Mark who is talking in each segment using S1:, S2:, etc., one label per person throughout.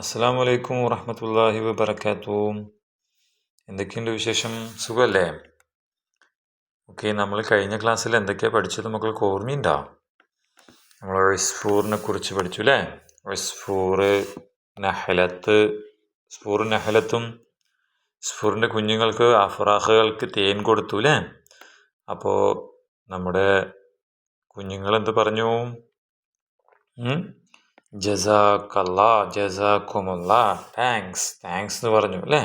S1: അസ്സാം വലൈക്കും വറഹമത്തല്ലാഹി വബർക്കാത്തു എന്തൊക്കെയുണ്ട് വിശേഷം? സുഖമല്ലേ ഓക്കെ നമ്മൾ കഴിഞ്ഞ ക്ലാസ്സിൽ എന്തൊക്കെയാണ് പഠിച്ചത് മക്കൾക്ക് ഓർമ്മയുണ്ടോ? നമ്മൾ റിസ്ഫൂറിനെ കുറിച്ച് പഠിച്ചു അല്ലേ ഇസ്ഫൂർ നഹലത്ത് സ്ഫൂർ നഹലത്തും. സ്ഫൂറിന്റെ കുഞ്ഞുങ്ങൾക്ക് അഫ്രാഹുകൾക്ക് തേൻ കൊടുത്തു അല്ലേ അപ്പോൾ നമ്മുടെ കുഞ്ഞുങ്ങളെന്ത് പറഞ്ഞു? ജസാക്കല്ലാ ജസാക്കുമുല്ലാ താങ്ക്സ് താങ്ക്സ് എന്ന് പറഞ്ഞു അല്ലേ?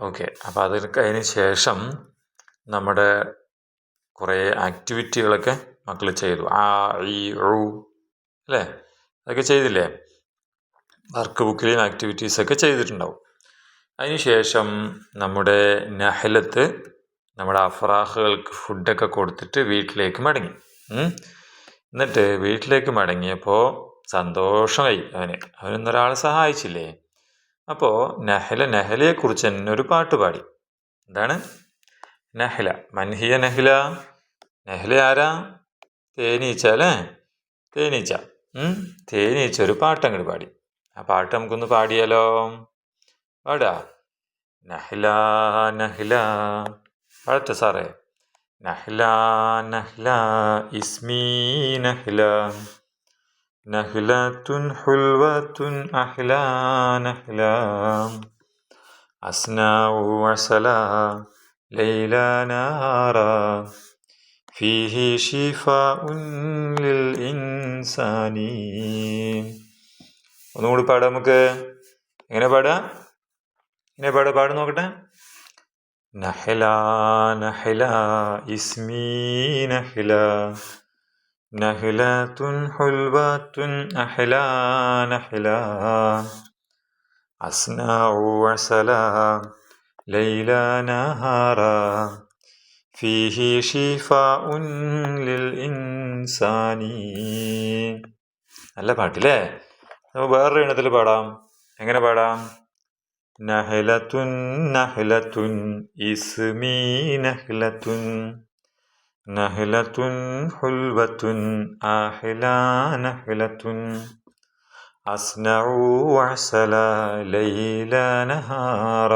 S1: ഓക്കെ അപ്പോൾ അതിന് അതിന് ശേഷം നമ്മുടെ കുറേ ആക്ടിവിറ്റികളൊക്കെ മക്കൾ ചെയ്തു. ആ ഈ റൂ അല്ലേ? അതൊക്കെ ചെയ്തില്ലേ? വർക്ക് ബുക്കിലെയും ആക്ടിവിറ്റീസൊക്കെ ചെയ്തിട്ടുണ്ടാവും. അതിന് ശേഷം നമ്മുടെ നഹലത്ത് നമ്മുടെ അഫ്രാഹുകൾക്ക് ഫുഡൊക്കെ കൊടുത്തിട്ട് വീട്ടിലേക്ക് മടങ്ങി. എന്നിട്ട് വീട്ടിലേക്ക് മടങ്ങിയപ്പോൾ സന്തോഷമായി അവന് അവനൊന്നൊരാളെ സഹായിച്ചില്ലേ? അപ്പോൾ നഹല നഹലയെക്കുറിച്ച് തന്നെ ഒരു പാട്ട് പാടി. എന്താണ്? നഹല മൻഹിയ നഹല. നഹല ആരാ? തേനീച്ച അല്ലേ? തേനീച്ച. തേനീച്ച ഒരു പാട്ട് പാടി. ആ പാട്ട് നമുക്കൊന്ന് പാടിയാലോ? പാടാ. നഹ്ല നഹ്ല. പാടട്ടെ സാറേ. നഹ്ല നഹ്ല ഇസ്മി നഹ്ല നഹ്ലത്തുൻ ഹുൽവത്തുൻ അഹ്ല നഹ്ല അസ്നാഉ വസല ലൈല നാറ فيه شفاء للإنسان ഒന്നുകൂടി പാടാം നമുക്ക്. എങ്ങനെ പാടാം? എങ്ങനെ പാടാം? പാട് നോക്കട്ടെ. നഹല നഹല ഇസ്മി നഹല. നഹ്ലത്തുൻ حلوة أحلى نحلا അസ്നാഉ വസല ലൈല نهارا فيه شفاء للإنسان നല്ല പാട്ടില്ലേ നമുക്ക് വേറൊരു ഇനത്തിൽ പാടാം. എങ്ങനെ പാടാം? നഹലത്തുൻ നഹലത്തുൻ ഇസ്മി നഹലത്തുൻ നഹലത്തുൻ ഹുൽവത്തുൻ ആഹില നഹലത്തുൻ അസ്നഉ വഅസല ലൈല നഹാറ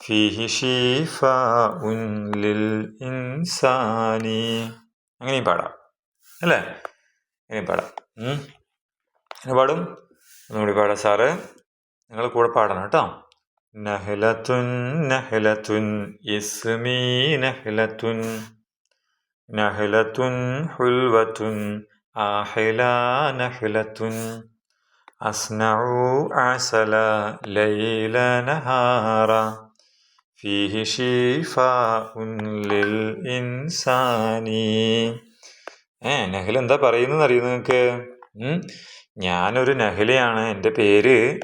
S1: ഫീഹി ഷിഫാഉൻ ലിൽ ഇൻസാനി അങ്ങനെയും പാടാം അല്ലേ? അങ്ങനെയും പാടാം. അങ്ങനെ പാടും. ഒന്നുകൂടി പാടാം സാറ്. നിങ്ങൾ കൂടെ പാടണം കേട്ടോ. നഹലത്തുൻ നഹലത്തുൻ ഇസ്മി നഹലത്തുൻ. നഹലത്തുൻ ഹുൽവത്തുൻ ആഹില നഹലത്തുൻ. അസ്നഉ അസല ലൈല നഹാറ. ഷിഫാഉൻ ലിൽ ഇൻസാനി. ഏ നഹൽ എന്താ പറയുന്നത് അറിയുന്നത് നിങ്ങൾക്ക്? ഞാനൊരു നഹലയാണ്. എന്റെ പേര്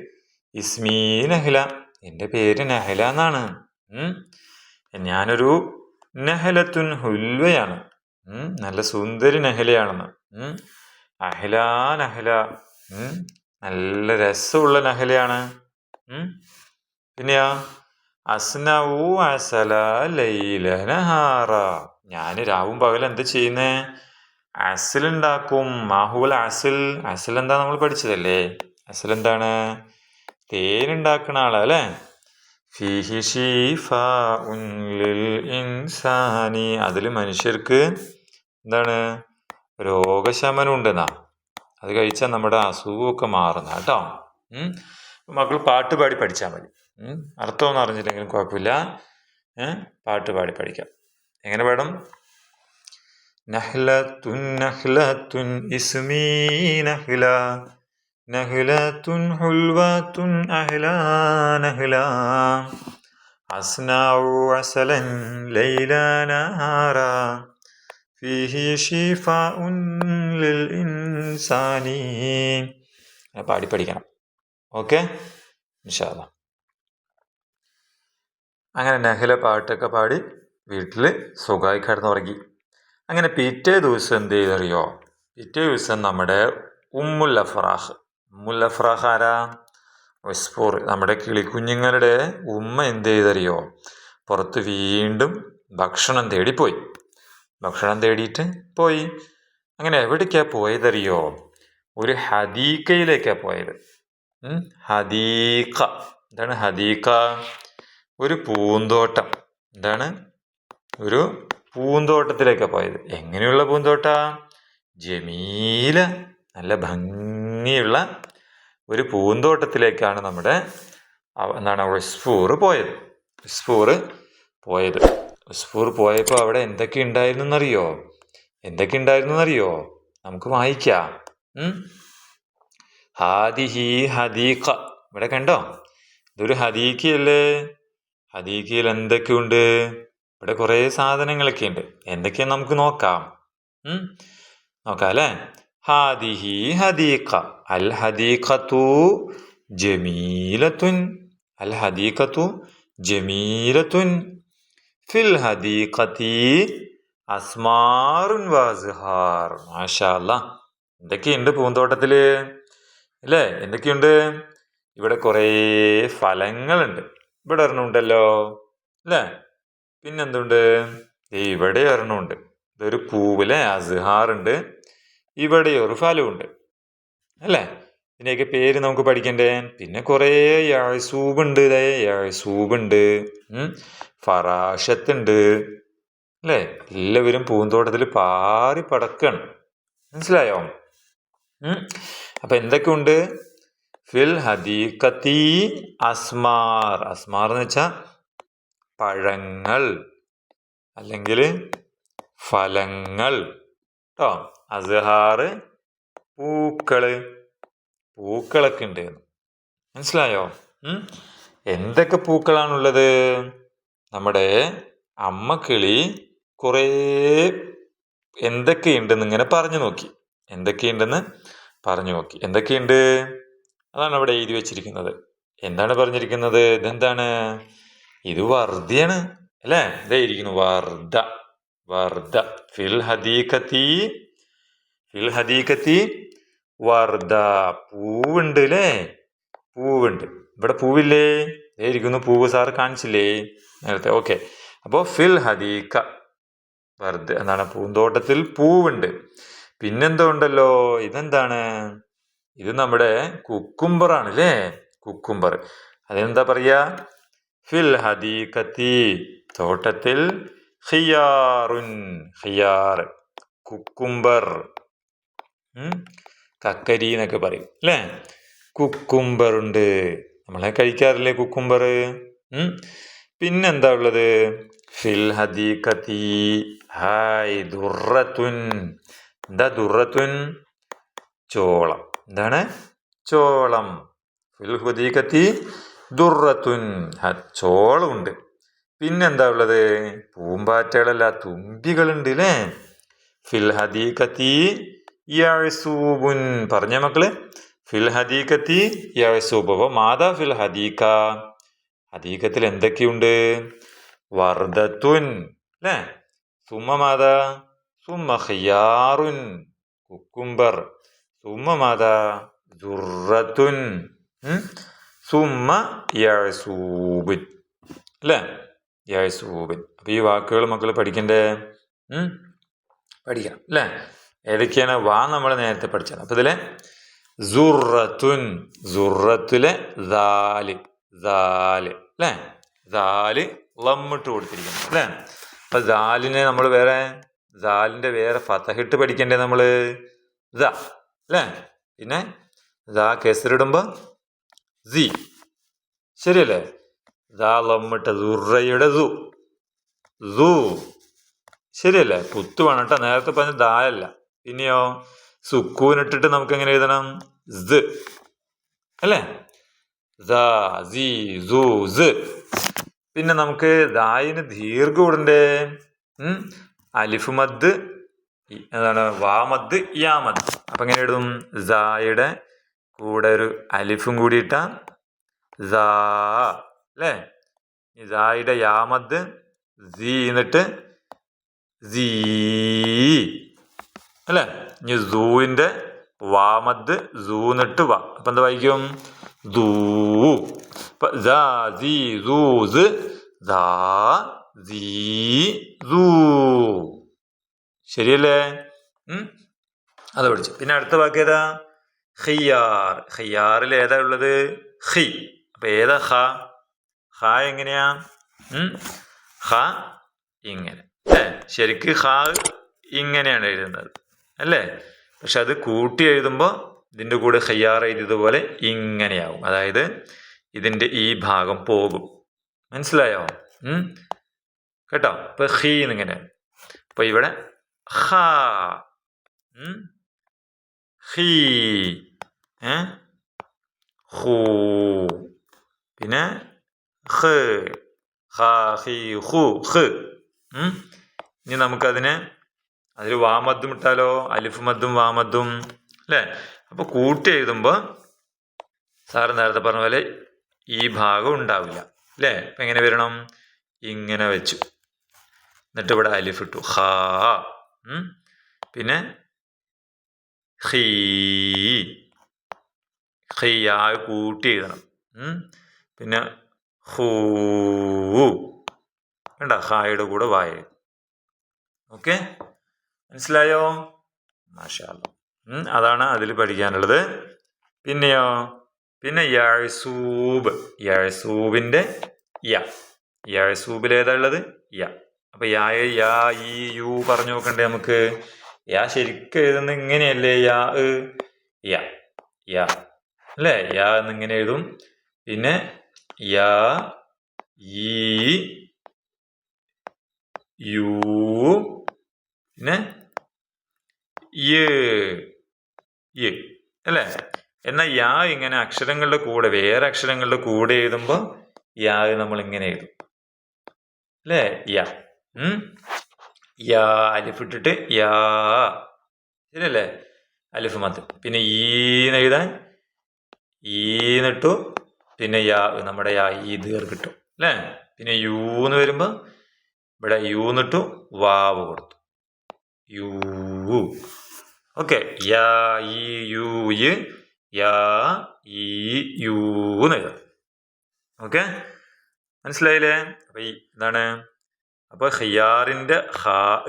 S1: ഇസ്മി നഹ്ല എന്റെ പേര് നഹല എന്നാണ്? ഞാനൊരു നഹലത്തുൻ ഹുൽവയാണ്. നല്ല സുന്ദരി നഹലയാണെന്ന്. അഹ്ല നഹല. നല്ല രസമുള്ള നഹലയാണ്. പിന്നെയാ അസ്നവു അസല ലൈല നഹാറ. ഞാൻ രാവും പകലും എന്ത് ചെയ്യുന്നേ? അസിലുണ്ടാക്കും. മാഹുൽ അസിൽ. അസിൽ എന്താ നമ്മൾ പഠിച്ചതല്ലേ? അസിൽ എന്താണ്? തേൻ ആളല്ലേ? ആളാ അല്ലേ ഫീഹി ഷീഫാഉൻ ലിൽ ഇൻസാനി. അതിൽ മനുഷ്യർക്ക് എന്താണ്? രോഗശമനം ഉണ്ടെന്നാ അത് കഴിച്ചാൽ നമ്മുടെ അസുഖമൊക്കെ മാറുന്ന കേട്ടോ. മക്കൾ പാട്ട് പാടി പഠിച്ചാൽ മതി. അർത്ഥമൊന്നും അറിഞ്ഞില്ലെങ്കിലും കുഴപ്പമില്ല. പാട്ട് പാടി പഠിക്കാം. എങ്ങനെ പാടും? നഹ്ലത്തുൻ നഹ്ലത്തുൻ ഇസ്മീ നഹ്ല. അഹ്ല നഹ്ല അസ്നാഉ അസലൻ ലൈല നഹാറ ഫീഹി ഷിഫാഉൻ ലിൽ ഇൻസാനി. അങ്ങനെ പാടി പഠിക്കണം. ഓക്കെ? ഇൻഷാല്ലാ അങ്ങനെ നഹല പാട്ടൊക്കെ പാടി വീട്ടിൽ സുഖമായി കിടന്നുറങ്ങി. അങ്ങനെ പിറ്റേ ദിവസം എന്ത് ചെയ്തറിയോ? പിറ്റേ ദിവസം നമ്മുടെ ഉമ്മുൽ അഫ്രാഹ് ഉമ്മുൽ അഫ്രാഹ് നമ്മുടെ കിളിക്കുഞ്ഞുങ്ങളുടെ ഉമ്മ എന്ത് ചെയ്തറിയോ? പുറത്ത് വീണ്ടും ഭക്ഷണം തേടി പോയി ഭക്ഷണം തേടിയിട്ട് പോയി. അങ്ങനെ എവിടേക്കാ പോയതറിയോ? ഒരു ഹദീക്കയിലേക്കാണ് പോയത്. ഹദീക്ക എന്താണ് ഹദീക്ക ഒരു പൂന്തോട്ടം. എന്താണ്? ഒരു പൂന്തോട്ടത്തിലേക്കാണ് പോയത്. എങ്ങനെയുള്ള പൂന്തോട്ട? ജമീല. നല്ല ഭംഗിയുള്ള ഒരു പൂന്തോട്ടത്തിലേക്കാണ് നമ്മുടെ എന്താണ് ഉസ്ഫൂർ പോയത്. ഉസ്ഫൂർ പോയത്. ഉസ്ഫൂർ പോയപ്പോൾ അവിടെ എന്തൊക്കെ ഉണ്ടായിരുന്നു എന്നറിയോ എന്തൊക്കെ ഉണ്ടായിരുന്നു എന്നറിയോ നമുക്ക് വായിക്കാം? ഹാദിഹി ഹദീഖ. ഇവിടെ കണ്ടോ? ഇതൊരു ഹദീഖയല്ലേ? ഹദീഖയിൽ എന്തൊക്കെയുണ്ട്? ഇവിടെ കുറേ സാധനങ്ങളൊക്കെ ഉണ്ട് എന്തൊക്കെയാ നമുക്ക് നോക്കാം? നോക്കാം അല്ലേ? ഹാദിഹി ഹദീഖ. അൽ ഹദീഖത്തു ജമീലത്തുൻ. അൽ ഹദീഖത്തു ജമീലത്തുൻ. ഫിൽ ഹദീഖത്തി അസ്മാറുൻ വാസ്ഹാർ. മാഷാ അല്ലാ എന്തൊക്കെയുണ്ട് പൂന്തോട്ടത്തിൽ അല്ലേ എന്തൊക്കെയുണ്ട്? ഇവിടെ കുറേ ഫലങ്ങളുണ്ട്. ഇവിടെ ഒരെണ്ണമുണ്ടല്ലോ. അല്ലേ പിന്നെന്തുണ്ട്? ഇവിടെ ഒരെണ്ണമുണ്ട്. ഇതൊരു പൂവിലെ അസ്ഹാർ ഉണ്ട് ഇവിടെ ഒരു ഫലമുണ്ട്. അല്ലേ? ഇതിന്റെയൊക്കെ പേര് നമുക്ക് പഠിക്കണ്ടേ? പിന്നെ കുറേ യാഴ്സൂബ് ഉണ്ട് ഉണ്ട്. ഫറാഷത്ത് ഉണ്ട് അല്ലേ? എല്ലാവരും പൂന്തോട്ടത്തിൽ പാറി പടക്കാണ്. മനസ്സിലായോ? അപ്പം എന്തൊക്കെയുണ്ട്? ഫിൽ ഹദീഖത്തി അസ്മാർ. അസ്മാർ എന്ന് വെച്ചാ പഴങ്ങൾ. അല്ലെങ്കിൽ ഫലങ്ങൾ. കേട്ടോ അസ്ഹാറ് പൂക്കൾ പൂക്കളൊക്കെ ഉണ്ട് മനസ്സിലായോ? എന്തൊക്കെ പൂക്കളാണുള്ളത്? നമ്മുടെ അമ്മക്കിളി കുറേ എന്തൊക്കെയുണ്ടെന്ന് ഇങ്ങനെ പറഞ്ഞു നോക്കി. എന്തൊക്കെയുണ്ടെന്ന് പറഞ്ഞു നോക്കി. എന്തൊക്കെയുണ്ട് അതാണ് അവിടെ എഴുതി വെച്ചിരിക്കുന്നത്. എന്താണ് പറഞ്ഞിരിക്കുന്നത്? ഇതെന്താണ്? ഇത് വർദ്ധയാണ് അല്ലേ? ഇതേ ഇരിക്കുന്നു വർദ്ധ വർദ്ധ ഫിൽ ഹദീഖത്തി ഫിൽ വർദ. പൂവുണ്ട് അല്ലേ പൂവുണ്ട്. ഇവിടെ പൂവില്ലേ? ദേ ഇരിക്കുന്നു. പൂവ് സാറ് കാണിച്ചില്ലേ? നേരത്തെ. ഓക്കെ. അപ്പോൾ ഫിൽ ഹദീഖ. വെറുതെ എന്താണ്? പൂന്തോട്ടത്തിൽ പൂവുണ്ട്. പിന്നെന്തോ ഉണ്ടല്ലോ ഇതെന്താണ്? ഇത് നമ്മുടെ കുക്കുംബറാണ് അല്ലേ കുക്കുംബർ. അതെന്താ പറയാ? ഫിൽ ഹദീഖത്തി. തോട്ടത്തിൽ ഹിയാറുൻ. ഹിയാർ. കുക്കുംബർ? കക്കരി എന്നൊക്കെ പറയും അല്ലേ? കുക്കുംബർ ഉണ്ട് നമ്മളെ കഴിക്കാറില്ലേ കുക്കുംബർ? പിന്നെന്താ ഉള്ളത്? ഫിൽ ഹദീഖത്തി ഹായ് ദുറത്തുൻ. എന്താ ദുറത്തുൻ? ചോളം. എന്താണ്? ചോളം. ഫിൽ ഹദീഖത്തി ദുറത്തുൻ. ചോളമുണ്ട് പിന്നെന്താ ഉള്ളത്? പൂമ്പാറ്റകളല്ല തുമ്പികളുണ്ട് അല്ലേ? ഫിൽ ഹദീഖത്തി യഴസൂബുൻ പറഞ്ഞ മക്കൾ? ഫിൽ ഹദീഖത്തി യഴസൂബ് മാതാ ഫിൽ ഹദീഖ? ഹദീഖത്തിൽ എന്തൊക്കെയുണ്ട്? വർദ്ധത്തുൻ അല്ലേ സുമ മാതാ സുമ ഖിയാറുൻ കുക്കുംബർ. സുമ മാതാ ദുറത്തുൻ ഉം? സുമ യഴസൂബിൻ അല്ലേ യഴസൂബിൻ അപ്പൊ ഈ വാക്കുകൾ മക്കൾ പഠിക്കണ്ടേ? പഠിക്കണം അല്ലേ ഏതൊക്കെയാണ്? വാ നമ്മൾ നേരത്തെ പഠിച്ചത് അപ്പൊ ഇതിലെ സുറത്തുൻ സുറത്തിലെ ദാൽ ദാൽ അല്ലേ? ദാൽ ലമ്മിട്ട് കൊടുത്തിരിക്കുന്നു അല്ലേ? അപ്പൊ ദാലിനെ നമ്മൾ വേറെ ദാലിന്റെ വേറെ ഫതഹിട്ട് പഠിക്കണ്ടേ നമ്മൾ ദ അല്ലേ? പിന്നെ ദാ കെസറിടുമ്പോ സി. ശരിയല്ലേ? ദാ ലമ്മിട്ട ദുറയുടെ ദു ദു ശരിയല്ലേ? കുത്തു വേണം കേട്ടോ. നേരത്തെ പറഞ്ഞ ദായല്ല പിന്നെയോ സുക്കൂനിട്ടിട്ട് നമുക്ക് എങ്ങനെ എഴുതണം? സ്. അല്ലേ. പിന്നെ നമുക്ക് ദായിന് ദീർഘം ഇടണ്ടേ അലിഫ് മദ് എന്താണ് വാമദ് യാമദ് അപ്പൊ എങ്ങനെ എഴുതും? സായുടെ കൂടെ ഒരു അലിഫും കൂടിയിട്ട സാ അല്ലേ? സായുടെ യാമദ് സി എന്നിട്ട് സീ. അല്ലേ? ഇനി സൂവിന്റെ വാമദ് സൂന്നിട്ട് വാ. അപ്പം എന്താ വായിക്കും? ദൂ സീ സൂ സ് സീ സൂ ശരിയല്ലേ? അത് പഠിച്ചു. പിന്നെ അടുത്ത വാക്ക് ഏതാ? ഖിയാർ. ഹിയാറിൽ ഏതാ ഉള്ളത്? ഹി അപ്പൊ ഏതാ ഹ ഹ എങ്ങനെയാ? ഹ ഇങ്ങനെ. ശരിക്ക് ഹ ഇങ്ങനെയാണ് എഴുതുന്നത്. അല്ലേ? പക്ഷെ അത് കൂട്ടി എഴുതുമ്പോൾ ഇതിന്റെ കൂടെ ഖയ്യാർ എഴുതിയതുപോലെ ഇങ്ങനെയാവും. അതായത് ഇതിന്റെ ഈ ഭാഗം പോകും. മനസ്സിലായോ? കേട്ടോ? ഇപ്പൊ ഹീ എന്നിങ്ങനെ. അപ്പൊ ഇവിടെ ഹ? ഹീ ഹൂ പിന്നെ ഹി ഹു ഹ് ഇനി നമുക്കതിനെ അതിൽ വാമദ്ദും ഇട്ടാലോ? അലിഫ് മദ്ദും വാമദ്ദും അല്ലേ? അപ്പോൾ കൂട്ടി എഴുതുമ്പോൾ സാറ് നേരത്തെ പറഞ്ഞ പോലെ ഈ ഭാഗം ഉണ്ടാവില്ല. അല്ലേ? അപ്പം എങ്ങനെ വരണം? ഇങ്ങനെ വെച്ചു. എന്നിട്ട് ഇവിടെ അലിഫ് ഇട്ടു. ഹാ. പിന്നെ ഹീ. ഹീ. കൂട്ടി എഴുതണം. പിന്നെ ഹൂ. വേണ്ട. ഹായുടെ കൂടെ വായ ഓക്കെ? മനസ്സിലായോ? മാഷാല്ല അതാണ് അതിൽ പഠിക്കാനുള്ളത്. പിന്നെയോ? പിന്നെ യഴസൂബ്. യഴസൂബിന്റെ യ. യഴസൂബിൽ ഏതാ ഉള്ളത്? യ. അപ്പൊ യാ യാ ഈ യു പറഞ്ഞു നോക്കണ്ടേ നമുക്ക്? യാ ശരിക്കും എഴുതുന്ന ഇങ്ങനെയല്ലേ? യാ യ. യ. അല്ലേ? യാ എന്നിങ്ങനെ എഴുതും. പിന്നെ യാ ഈ യു പിന്നെ അല്ലേ? എന്നാൽ യാ ഇങ്ങനെ അക്ഷരങ്ങളുടെ കൂടെ വേറെ അക്ഷരങ്ങളുടെ കൂടെ എഴുതുമ്പോൾ യാ നമ്മൾ ഇങ്ങനെ എഴുതും. അല്ലേ? യാ? യാ അലിഫ് ഇട്ടിട്ട് യാ. ശരിയല്ലേ? അലിഫ് മത്ത് പിന്നെ ഈന്ന് എഴുതാൻ ഈന്നിട്ടു പിന്നെ യാ നമ്മുടെ യാ ഈ ദീർഘിട്ടു അല്ലേ? പിന്നെ യൂന്ന് വരുമ്പോൾ ഇവിടെ യൂന്നിട്ടു വാവ് കൊടുത്തു. You okay. യാ ഈ യു യ്. ഈ യൂ എന്ന് എഴുതാം. ഓക്കെ? മനസ്സിലായില്ലേ? അപ്പൊ ഈ എന്താണ്? അപ്പൊ ഖിയാറിന്റെ ഹാ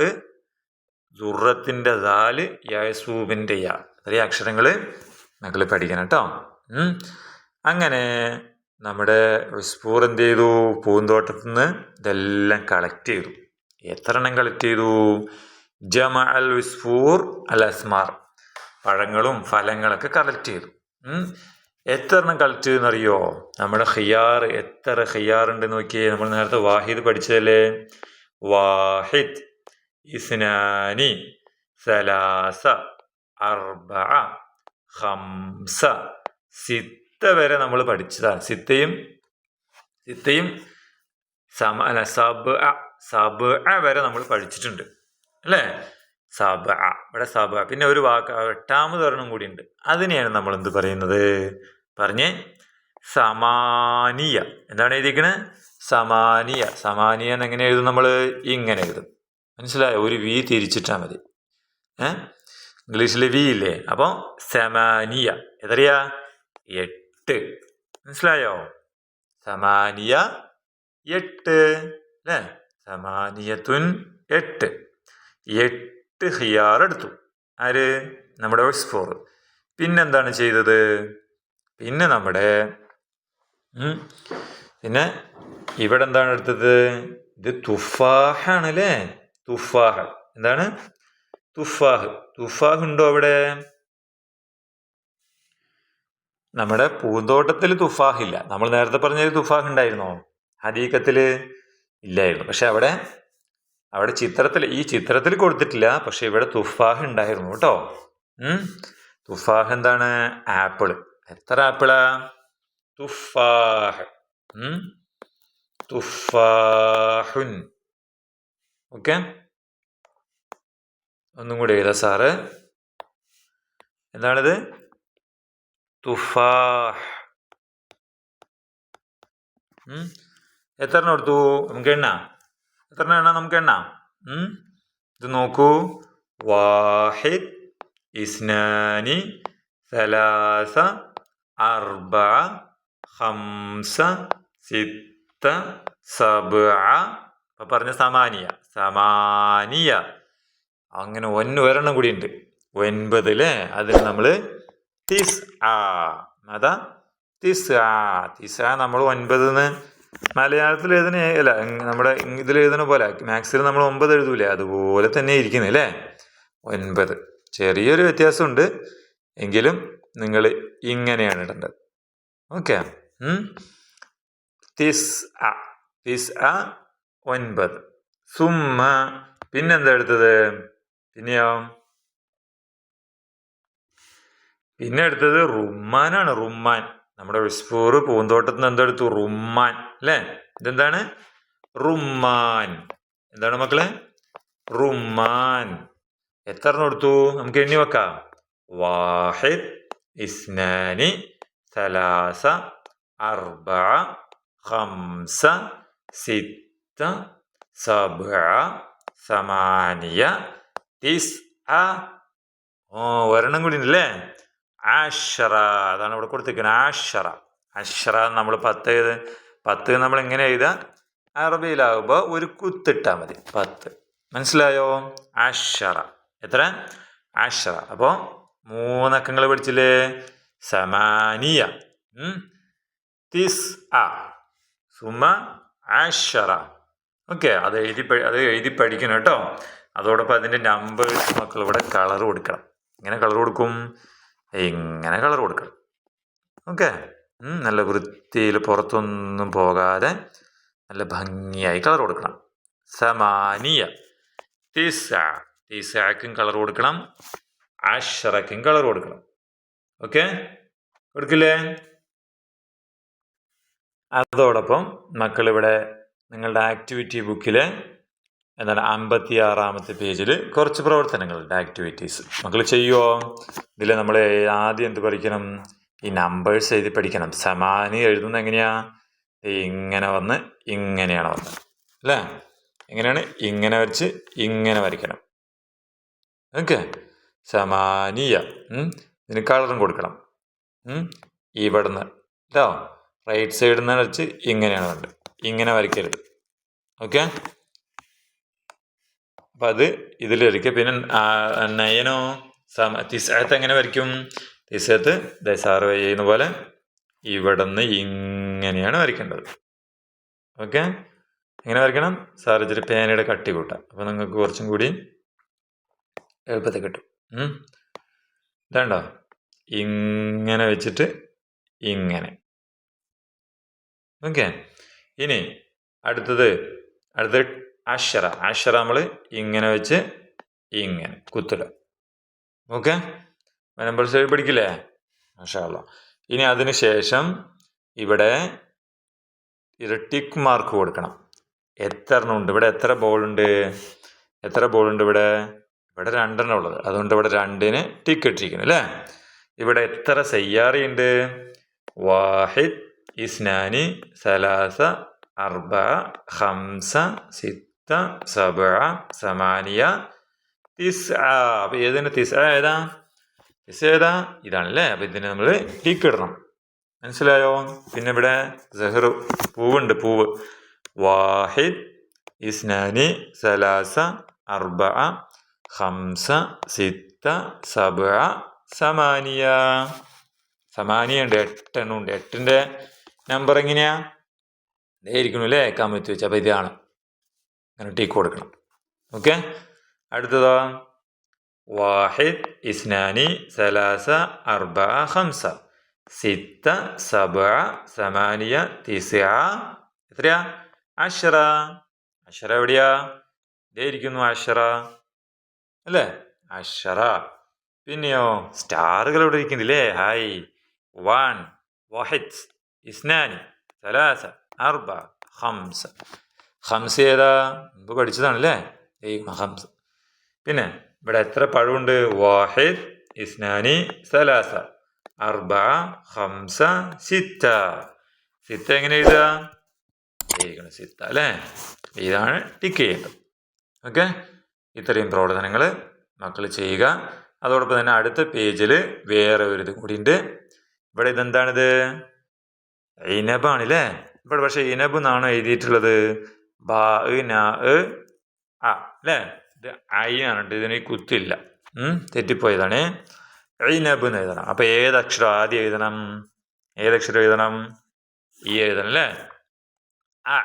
S1: ദുറത്തിന്റെ ദാൽ യസൂബിന്റെ യാ. ഇത്രയും അക്ഷരങ്ങൾ മക്കൾ പഠിക്കണം കേട്ടോ. അങ്ങനെ നമ്മുടെ ഉസ്പൂർ എന്ത് ചെയ്തു? പൂന്തോട്ടത്തിൽ നിന്ന് ഇതെല്ലാം കളക്ട് ചെയ്തു. എത്ര എണ്ണം കളക്ട് ചെയ്തു? ജമ അൽ വിസ്ഫൂർ അൽ അസ്മാർ. പഴങ്ങളും ഫലങ്ങളൊക്കെ കളക്ട് ചെയ്തു. എത്ര എണ്ണം കളക്ട് ചെയ്തെന്നറിയോ നമ്മുടെ ഹിയാർ എത്ര ഹിയാർ ഉണ്ട് നോക്കിയേ. നമ്മൾ നേരത്തെ വാഹിദ് പഠിച്ചതല്ലേ? വാഹിദ് ഇസ്നാനി സലാസ അർബ ഹംസ സിത്ത വരെ നമ്മൾ പഠിച്ചതാ സിത്തയും സിത്തയും സമ സബ് സബ് വരെ നമ്മൾ പഠിച്ചിട്ടുണ്ട്. അല്ലേ? സബ. ഇവിടെ സബ. പിന്നെ ഒരു വാക്ക് എട്ടാമത് ഒരെണ്ണം കൂടി ഉണ്ട് അതിനെയാണ് നമ്മൾ എന്ത് പറയുന്നത്? പറഞ്ഞേ സമാനിയ. എന്താണ് എഴുതിയിരിക്കണത് സമാനിയ. സമാനിയ എന്ന് എങ്ങനെ എഴുതും നമ്മൾ ഇങ്ങനെ എഴുതും. മനസ്സിലായോ? ഒരു വി തിരിച്ചിട്ടാൽ മതി. ഏ? ഇംഗ്ലീഷിൽ വി ഇല്ലേ? അപ്പോൾ സമാനിയ. എത്രയാ എട്ട്. മനസ്സിലായോ? സമാനിയ എട്ട്. അല്ലേ? സമാനിയത്തുൻ എട്ട്. എട്ട് ഹിയാർ എടുത്തു. ആര്? നമ്മുടെ ഓക്സ്ഫോർ. പിന്നെന്താണ് ചെയ്തത്? പിന്നെ നമ്മുടെ പിന്നെ ഇവിടെ എന്താണ് എടുത്തത്? ഇത് തുഫാഹാണ് അല്ലേ തുഫാഹ്. എന്താണ്? തുഫാഹ്. തുഫാഹ് ഉണ്ടോ അവിടെ? നമ്മുടെ പൂന്തോട്ടത്തിൽ തുഫാഹ് ഇല്ല. നമ്മൾ നേരത്തെ പറഞ്ഞൊരു തുഫാഹ് ഉണ്ടായിരുന്നോ? ഹദീക്കത്തിൽ ഇല്ലായിരുന്നു. പക്ഷെ അവിടെ അവിടെ ചിത്രത്തിൽ ഈ ചിത്രത്തിൽ കൊടുത്തിട്ടില്ല പക്ഷെ ഇവിടെ തുഫാഹ് ഉണ്ടായിരുന്നു കേട്ടോ. തുഫാഹ് എന്താണ്? ആപ്പിൾ എത്ര ആപ്പിളാ? തുഫാഹ്. തുഫാഹുൻ. ഓക്കെ. ഒന്നും കൂടി എഴുതാം സാറ്. എന്താണിത്? തുഫാഹ്. എത്ര കൊടുത്തു? നമുക്ക് എണ്ണാം. എത്ര എണ്ണം നമുക്ക് എണ്ണാം? ഇത് നോക്കൂ. വാഹിദ് ഇസ്നാനി സലാസ അർബ ഹംസ സിത്ത സബ അപ്പം പറഞ്ഞ സമാനിയ. സമാനിയ. അങ്ങനെ ഒന്ന് ഒരെണ്ണം കൂടി ഉണ്ട്. ഒൻപത് അല്ലേ അതിൽ നമ്മൾ തിസ് ആ അതാ തിസ് ആ തിസ് ആ നമ്മൾ ഒൻപത് എന്ന് മലയാളത്തിൽ എഴുതുന്ന അല്ല നമ്മുടെ ഇതിൽ എഴുതുന്ന പോലെ മാത്സിൽ നമ്മൾ ഒമ്പത് എഴുതൂലേ? അതുപോലെ തന്നെ ഇരിക്കുന്നത് അല്ലേ? ഒൻപത്. ചെറിയൊരു വ്യത്യാസമുണ്ട്. എങ്കിലും നിങ്ങൾ ഇങ്ങനെയാണ് ഇടേണ്ടത്. Okay. This a this a ഒൻപത്. സുമ്മ. പിന്നെന്താ എടുത്തത്? പിന്നെയോ? പിന്നെ എടുത്തത് റുമ്മാനാണ് റുമ്മാൻ. നമ്മുടെ വിസ്ഫൂർ പൂന്തോട്ടത്തിൽ നിന്ന് എന്തെടുത്തു? റുമ്മാൻ. അല്ലേ? ഇതെന്താണ്? റുമ്മാൻ. എന്താണ് മക്കളെ? റുമ്മാൻ. എത്ര എടുത്തു? നമുക്ക് എണ്ണി വെക്കാം. വാഹിദ് ഇസ്നാനി സലാസ അർബ ഖംസ സിത്ത സബ സമാനിയ തിസ് ഓ ഒരെണ്ണം കൂടി ഉണ്ടല്ലേ? ആഷറ അതാണ് ഇവിടെ കൊടുത്തിരിക്കുന്നത് ആഷറ അഷറ നമ്മൾ പത്ത് എഴുത് പത്ത് നമ്മൾ എങ്ങനെ എഴുതാം അറബിയിലാകുമ്പോൾ ഒരു കുത്തിട്ടാൽ മതി. പത്ത്. മനസ്സിലായോ? അഷറ എത്ര? അഷറ അപ്പോൾ മൂന്നക്കങ്ങൾ പഠിച്ചില്ലേ? സമാനിയ. തിസ് ആ. സുമ ആഷറ ഓക്കെ. അത് എഴുതി അത് എഴുതി പഠിക്കണം കേട്ടോ. അതോടൊപ്പം അതിന്റെ നമ്പേഴ്സ് മക്കൾ ഇവിടെ കളർ കൊടുക്കണം. എങ്ങനെ കളർ കൊടുക്കും? ഇങ്ങനെ കളർ കൊടുക്കണം ഓക്കെ. നല്ല വൃത്തിയിൽ പുറത്തൊന്നും പോകാതെ നല്ല ഭംഗിയായി കളർ കൊടുക്കണം. സമാനിയ. തിസ തിസക്കും കളർ കൊടുക്കണം. അഷറക്കും കളർ കൊടുക്കണം. ഓക്കെ? കൊടുക്കില്ലേ? അതോടൊപ്പം മക്കളിവിടെ നിങ്ങളുടെ ആക്ടിവിറ്റി ബുക്കിൽ എന്താണ് അമ്പത്തി ആറാമത്തെ പേജിൽ കുറച്ച് പ്രവർത്തനങ്ങളുണ്ട് ആക്ടിവിറ്റീസ് മക്കൾ ചെയ്യുമോ ഇതിൽ നമ്മൾ ആദ്യം എന്ത് പഠിക്കണം? ഈ നമ്പേഴ്സ് എഴുതി പഠിക്കണം. സമാനി എഴുതുന്നത് എങ്ങനെയാ? ഇങ്ങനെ വന്ന് ഇങ്ങനെയാണ് വന്നത് അല്ലേ? എങ്ങനെയാണ്? ഇങ്ങനെ വരച്ച് ഇങ്ങനെ വരയ്ക്കണം. ഓക്കെ? സമാനിയ. ഇതിന് കളറും കൊടുക്കണം. ഇവിടുന്ന്. കേട്ടോ റൈറ്റ് സൈഡിൽ നിന്ന് വരച്ച് ഇങ്ങനെയാണ് വേണ്ടത് ഇങ്ങനെ വരയ്ക്കരുത്. ഓക്കെ? അപ്പം അത് ഇതിൽ വരയ്ക്കുക പിന്നെ നയനോ സമ തിസത്ത് എങ്ങനെ വരയ്ക്കും? തിസത്ത് ദശാറ് ചെയ്യുന്ന പോലെ ഇവിടെ നിന്ന് ഇങ്ങനെയാണ് വരയ്ക്കേണ്ടത്. ഓക്കെ? എങ്ങനെ വരയ്ക്കണം? സാർ ഇച്ചിരി പേനയുടെ കട്ടി കൂട്ടാം അപ്പോൾ നിങ്ങൾക്ക് കുറച്ചും കൂടി എളുപ്പത്തിൽ കിട്ടും. ഇതാണ്ടോ? ഇങ്ങനെ വെച്ചിട്ട് ഇങ്ങനെ. ഓക്കെ? ഇനി അടുത്തത് അടുത്തത് അക്ഷര അഷറ നമ്മൾ ഇങ്ങനെ വെച്ച് ഇങ്ങനെ കുത്തിടുക. ഓക്കെ? നമ്പർ സൈഡ് പിടിക്കില്ലേ? മാഷാല്ല ഇനി അതിന് ശേഷം ഇവിടെ ഇരട്ടിക്ക് ടിക്ക് മാർക്ക് കൊടുക്കണം. എത്ര എണ്ണം ഉണ്ട്? ഇവിടെ എത്ര ബോളുണ്ട് എത്ര ബോളുണ്ട് ഇവിടെ? ഇവിടെ രണ്ടെണ്ണം ഉള്ളത്. അതുകൊണ്ട് ഇവിടെ രണ്ടിന് ടിക്ക് ഇട്ടിരിക്കുന്നു അല്ലേ? ഇവിടെ എത്ര സയ്യാറി ഉണ്ട്? വാഹിദ് ഇസ്നാനി സലാസ അർബ ഹംസ സിത്ത സബ സമാനിയ തിസ് അപ്പൊ ഏതിന് തിസ് ഏതാ? തിസ് ഏതാ? ഇതാണല്ലേ. അപ്പൊ ഇതിന് നമ്മൾ ടീക്ക് ഇടണം മനസ്സിലായോ? പിന്നെ ഇവിടെ സെഹ്റു പൂവുണ്ട്. പൂവ്. വാഹിദ് ഇസ്നാനി സലാസ അർബ ഹംസ സിത്ത സബ സമാനിയ. സമാനിയ ഉണ്ട്. എട്ടെണ്ണം ഉണ്ട്. എട്ടിന്റെ നമ്പർ എങ്ങനെയാ? ഇതേ ഇരിക്കണു അല്ലേ? കമ്മിറ്റി വെച്ചാൽ അപ്പോൾ ഇതാണ്. അങ്ങനെ ടീക്ക് കൊടുക്കണം. ഓക്കെ അടുത്തതോ. വാഹിദ് ഇസ്നാനി സലാസ അർബ ഹംസ സിത്ത സബ സമാനിയ തിസ എത്രയാ? അഷറ അഷറ എവിടെയാ? ഇതേ ഇരിക്കുന്നു അഷറ അല്ലേ? അഷറ പിന്നെയോ? സ്റ്റാറുകൾ ഇവിടെ ഇരിക്കുന്നില്ലേ? ഹായ്. വൺ. വാഹിദ് ഇസ്നാനി സലാസ അർബ ഹംസ ഹംസ ഏതാ? മുമ്പ് പഠിച്ചതാണല്ലേ? ഈ ഹംസ. പിന്നെ ഇവിടെ എത്ര പഴമുണ്ട്? വാഹിദ് ഇസ്നാനി സലാസ. അർബ ഹംസ സിത്ത. സിത്ത എങ്ങനെ എഴുതുക? സിത്ത അല്ലേ? ഇതാണ് ടിക്ക് ചെയ്യേണ്ടത്. ഓക്കെ? ഇത്രയും പ്രവർത്തനങ്ങൾ മക്കൾ ചെയ്യുക. അതോടൊപ്പം തന്നെ അടുത്ത പേജിൽ വേറെ ഒരു ഇത് കൂടി ഉണ്ട്. ഇവിടെ ഇതെന്താണിത്? ഇനബാണല്ലേ ഇവിടെ പക്ഷേ ഇനബ് എന്നാണ് എഴുതിയിട്ടുള്ളത്? ആ അല്ലേ ഇത് ഐ കേട്ടോ ഇതിന് കുത്തില്ല. തെറ്റിപ്പോയതാണ്. ഐനബ് എന്ന് എഴുതണം. അപ്പം ഏതക്ഷരം ആദ്യം എഴുതണം? ഏതക്ഷരം എഴുതണം? ഈ എഴുതണം അല്ലേ ആ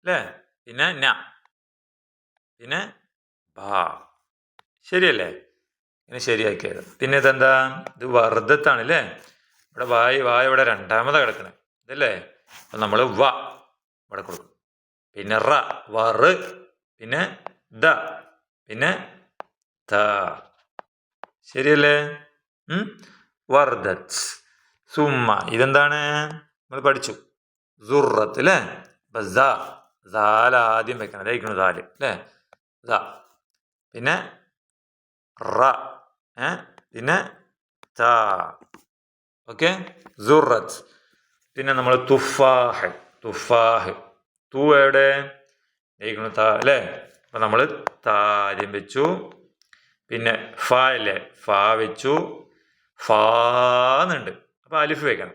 S1: അല്ലേ പിന്നെ ന. പിന്നെ ബാ. ശരിയല്ലേ? ഇങ്ങനെ ശരിയാക്കി എഴുതണം പിന്നെ ഇതെന്താ? ഇത് വർദ്ധത്താണ് അല്ലേ ഇവിടെ വായ് വായ ഇവിടെ രണ്ടാമതാണ് കിടക്കണേ. ഇതല്ലേ? അപ്പം നമ്മൾ വ ഇവിടെ കൊടുക്കും. പിന്നെ റ വറ് പിന്നെ ദ പിന്നെ ത ശരിയല്ലേ? ഉം? വർദ്ധത്ത് സുമ്മ. ഇതെന്താണ്? നമ്മൾ പഠിച്ചു. സുറത്ത് അല്ലേ അപ്പൊ സ ആദ്യം വെക്കണം. ലയിക്കണു ദാൽ അല്ലേ ദ പിന്നെ റ ഏ? പിന്നെ ത ഓക്കെ? സുറത്ത് പിന്നെ നമ്മൾ തുഫാഹ്. തുഫാഹ്. തു എവിടെ? ഇരിക്കുന്നു താ അല്ലേ? അപ്പൊ നമ്മൾ താരം വെച്ചു. പിന്നെ ഫ അല്ലേ ഫ വെച്ചു. ഫാന്നുണ്ട് അപ്പൊ അലിഫ് വെക്കണം.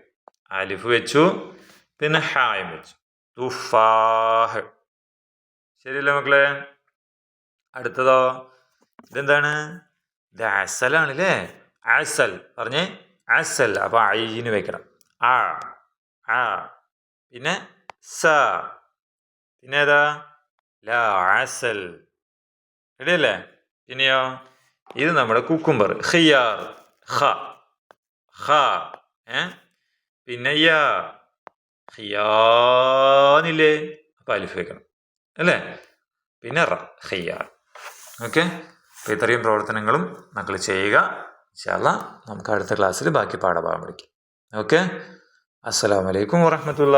S1: അലിഫ് വെച്ചു. പിന്നെ ഹായും വെച്ചു. തുഫാഹ് ശരിയല്ലേ മക്കളെ? അടുത്തതോ? ഇതെന്താണ്? ഇത് അസലാണല്ലേ അസൽ. പറഞ്ഞേ അസൽ. അപ്പൊ ഐന് വെക്കണം. ആ ആ. പിന്നെ സ. പിന്നെ ഏതാ ലാ ആസൽ റെഡിയല്ലേ? പിന്നെയോ? ഇത് നമ്മുടെ കുക്കുംബർ ഖിയാർ ഹ ഹ ഏ? പിന്നെ യാ. ഹിയാന്നില്ലേ അപ്പം അലിഫ് വെക്കണം. അല്ലേ? പിന്നെ റ ഖിയാർ. ഓക്കെ? അപ്പോൾ ഇത്രയും പ്രവർത്തനങ്ങളും മക്കൾ ചെയ്യുക. ഇൻഷാല്ല നമുക്ക് അടുത്ത ക്ലാസ്സിൽ ബാക്കി പാഠഭാഗം പഠിക്കാം. ഓക്കെ? അസ്സാം വലൈക്കും വറഹമത്തുള്ള.